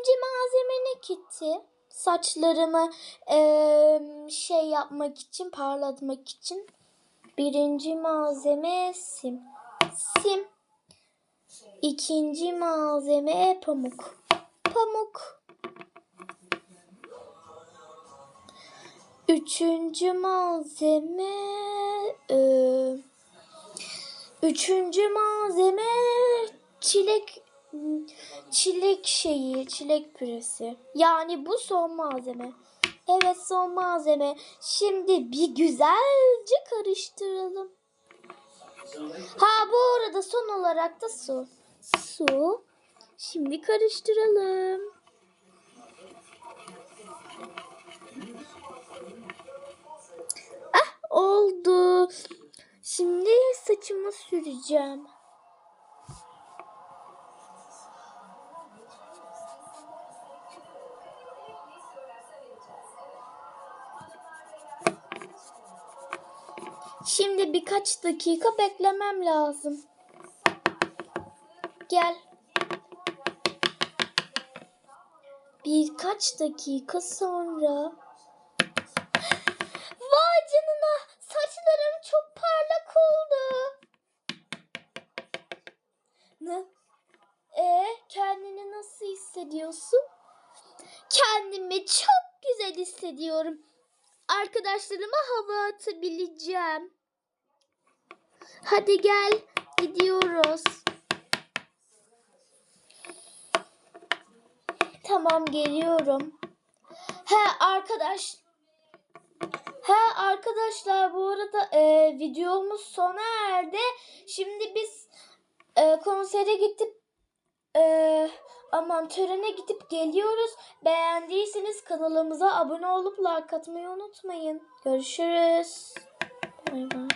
Birinci malzeme ne Kitty? Saçlarımı eee, şey yapmak için, parlatmak için. Birinci malzeme sim. Sim. İkinci malzeme pamuk. Pamuk. Üçüncü malzeme eee, üçüncü malzeme çilek çilek şeyi, çilek püresi. Yani bu son malzeme. Evet son malzeme. Şimdi bir güzelce karıştıralım. Ha bu arada son olarak da su. Su. Şimdi karıştıralım. Ah oldu. Şimdi saçımı süreceğim. Şimdi birkaç dakika beklemem lazım. Gel. Birkaç dakika sonra. Vay canına saçlarım çok parlak oldu. Ne? E kendini nasıl hissediyorsun? Kendimi çok güzel hissediyorum. Arkadaşlarıma hava atabileceğim. Hadi gel gidiyoruz. Tamam geliyorum. He arkadaş. He arkadaşlar bu arada e, videomuz sona erdi. Şimdi biz e, konsere gidip e, aman törene gidip geliyoruz. Beğendiyseniz kanalımıza abone olup like atmayı unutmayın. Görüşürüz. Bay bay.